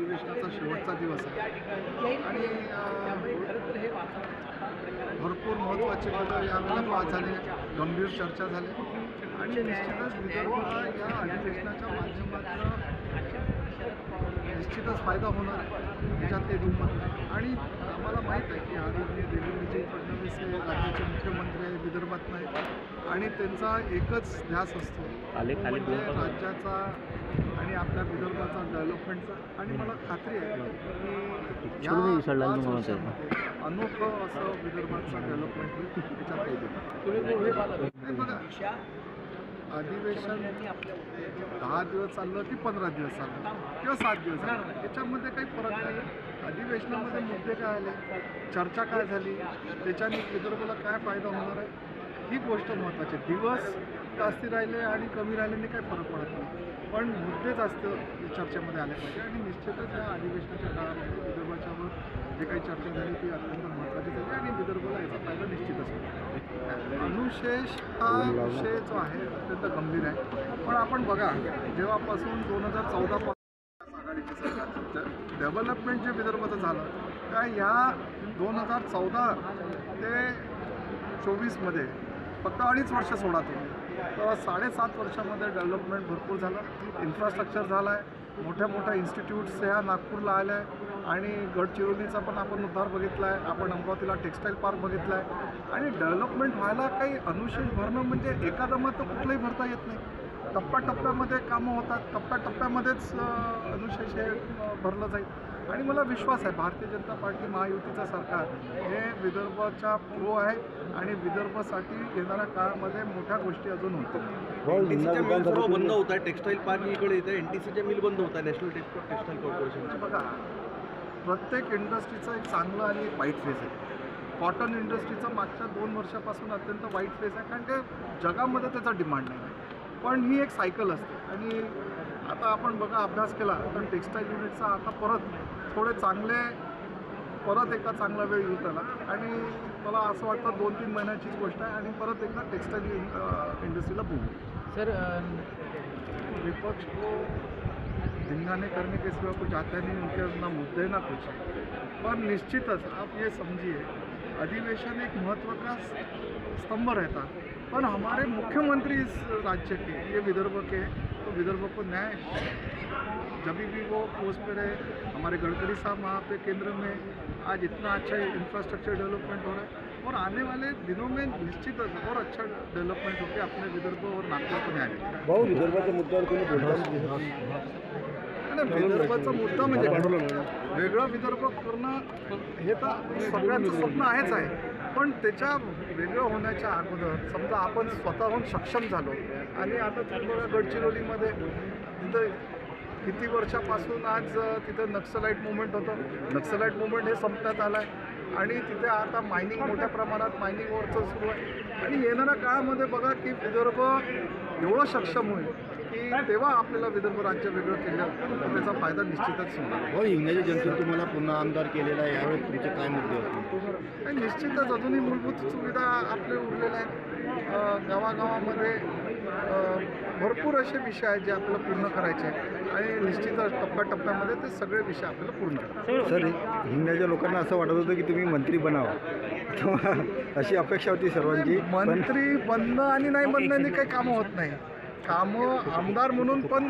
अधिवेशनाचा शेवटचा दिवस आहे. आणि भरपूर महत्त्वाची गोष्ट यावेळेला पास झाली गंभीर चर्चा झाली. आणि निश्चितच विदर्भ या अधिवेशनाच्या माध्यमातून निश्चितच फायदा होणार आहे. याच्यात काही दुमत नाही. आणि आम्हाला माहीत आहे की आदरणीय देवेंद्रजी फडणवीस हे राज्याचे मुख्यमंत्री आहे विदर्भात नाही. आणि त्यांचा एकच ध्यास असतो. तो म्हणजे. राज्याचा आणि आपल्या विदर्भाचा डेव्हलपमेंटचा आणि मला खात्री आहे की या पाच वर्षामध्ये अनोखं असं विदर्भाचं डेव्हलपमेंट होईल त्याच्यात काही बघा. अधिवेशन दहा दिवस चाललं की पंधरा दिवस चाललं किंवा सात दिवस चाललं याच्यामध्ये काही फरक नाही. अधिवेशनामध्ये मुद्दे काय आले? चर्चा काय झाली? त्याच्याने विदर्भाला काय फायदा होणार आहे? ही गोष्ट महत्त्वाची आहे. दिवस जास्ती राहिले आणि कमी राहिल्याने काही फरक पडत नाही. पण मुद्दे जास्त चर्चेमध्ये आले पाहिजे आणि निश्चितच या अधिवेशनाच्या काळामध्ये विदर्भाच्या जे काही चर्चा झाली ती अत्यंत महत्त्वाची झाली आणि विदर्भाला याचा फायदा निश्चितच होईल अनुशेष हा विषय जो आहे अत्यंत गंभीर आहे. पण आपण बघा जेव्हापासून दोन हजार चौदापासून सरकार डेव्हलपमेंट जे विदर्भाचं झालं त्या ह्या दोन हजार चौदा ते चोवीसमध्ये फक्त अडीच वर्ष सोडा तुम्ही. तर साडेसात वर्षामध्ये डेव्हलपमेंट भरपूर झालं. इन्फ्रास्ट्रक्चर झालं आहे मोठ्या मोठ्या इन्स्टिट्यूट्स ह्या नागपूरला आल्या आहे आणि गडचिरोलीचा पण आपण उद्धार बघितला आहे आपण अमरावतीला टेक्स्टाईल पार्क बघितला आहे आणि डेव्हलपमेंट व्हायला काही अनुशेष भरणं म्हणजे एका दमात तर कुठलंही भरता येत नाही. टप्प्याटप्प्यामध्ये कामं होतात. टप्प्याटप्प्यामध्येच अनुशेष हे भरलं जाईल. आणि मला विश्वास आहे भारतीय जनता पार्टी महायुतीचं सरकार हे विदर्भाच्या प्रो आहे आणि विदर्भासाठी येणाऱ्या काळामध्ये मोठ्या गोष्टी अजून सर्व बंद होत आहे. टेक्स्टाईल पार्क इकडे येतं एनटीसीच्या मिल बंद होत आहे. नॅशनल टेक्स्टाईल कॉर्पोरेशन बघा प्रत्येक इंडस्ट्रीचं एक चांगलं आणि एक वाईट फेज आहे. कॉटन इंडस्ट्रीचं मागच्या दोन वर्षापासून अत्यंत वाईट फेज आहे कारण ते जगामध्ये त्याचा डिमांड नाही आहे. पण ही एक सायकल असते. आणि आता आपण बघा अभ्यास केला तर टेक्स्टाईल युनिटचा आता परत थोडे चांगले परत एकदा चांगला वेळ येत आला आणि मला असं वाटतं दोन तीन महिन्याचीच गोष्ट आहे आणि परत एकदा टेक्स्टाईल इंडस्ट्रीला बूम सर विपक्ष धिंगाने करने के सिवा कुछ आता नहीं उनके ना मुद्दे ना कुछ। पर निश्चितच आप ये समझिए अधिवेशन एक महत्व का स्तंभ रहता। पर हमारे मुख्यमंत्री इस राज्य के ये विदर्भ के तो विदर्भ को न्याय जब भी वो पोस्ट पे रहे हमारे गडकरी साहब वहाँ पे केंद्र में आज इतना अच्छा इंफ्रास्ट्रक्चर डेवलपमेंट हो रहा है। और आने वाले दिनों में निश्चित और अच्छा डेवलपमेंट होकर अपने विदर्भ और नागपुर को न्याय विदर्भाच्या मुद्द्यावर कोणी बोलताना आणि विदर्भाचा मुद्दा म्हणजे वेगळा विदर्भ करणं हे तर सगळ्यांचं स्वप्न आहेच आहे. पण त्याच्या वेगळं होण्याच्या अगोदर समजा आपण स्वतःहून सक्षम झालो आणि आता गडचिरोलीमध्ये तिथं किती वर्षापासून आज तिथं नक्सलाईट मुवमेंट होतं. नक्सलाईट मुवमेंट हे संपण्यात आलं आहे आणि तिथे आता मायनिंग मोठ्या प्रमाणात मायनिंगवरचं सुरू आहे. आणि येणाऱ्या काळामध्ये बघा की विदर्भ एवढं सक्षम होईल की तेव्हा आपल्याला विदर्भ राज्य वेगळं केलं त्याचा फायदा निश्चितच होणार भाऊ हिंगण्याच्या जनतेने तुम्हाला पुन्हा आमदार केलेला आहे. यावेळेस तुमचे काय मुद्दे आणि निश्चितच अजूनही मूलभूत सुविधा आपले उरलेल्या आहेत गावागावामध्ये भरपूर असे विषय आहेत जे आपल्याला पूर्ण करायचे आहेत. आणि निश्चितच टप्प्याटप्प्यामध्ये ते सगळे विषय आपल्याला पूर्ण सर हिंगण्याच्या लोकांना असं वाटत होतं की तुम्ही मंत्री बनावा. अशी अपेक्षा होती सर्वांची. पण मंत्री बनणं आणि नाही बनण्याने काही कामं होत नाही. कामं आमदार म्हणून पण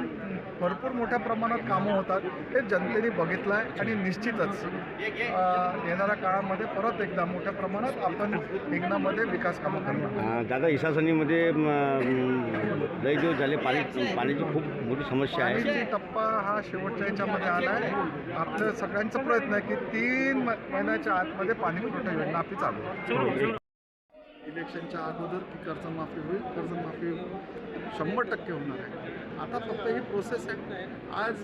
भरपूर मोठ्या प्रमाणात कामं होतात. हे जनतेने बघितलं आहे आणि निश्चितच येणाऱ्या काळामध्ये परत एकदा मोठ्या प्रमाणात आपण हिंगणामध्ये विकास कामं करणार. दादा म, लय दिवस झाले पाणी पाण्याची खूप मोठी समस्या आहे. टप्पा हा शेवटच्या याच्यामध्ये आला आहे आपल्या सगळ्यांचा प्रयत्न आहे की तीन म- महिन्याच्या आतमध्ये पाणी पुरवठा योजना आपली चालू आहे. इलेक्शनच्या अगोदर की कर्जमाफी होईल कर्जमाफी शंभर टक्के होणार आहे. आता फक्त ही प्रोसेस आहे. आज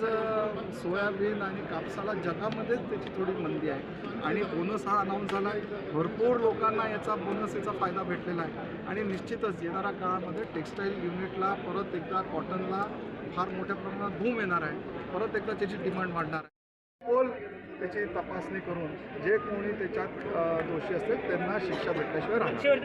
सोयाबीन आणि कापसाला जगामध्येच त्याची थोडी मंदी आहे. आणि बोनस हा अनाऊन्स झाला आहे भरपूर लोकांना याचा बोनस याचा फायदा भेटलेला आहे. आणि निश्चितच येणाऱ्या काळामध्ये टेक्स्टाईल युनिटला परत एकदा कॉटनला फार मोठ्या प्रमाणात बूम येणार आहे. परत एकदा त्याची डिमांड वाढणार आहे. पोल त्याची तपासणी करून जे कोणी त्याच्यात दोषी असतील त्यांना शिक्षा भेटल्याशिवाय राहणार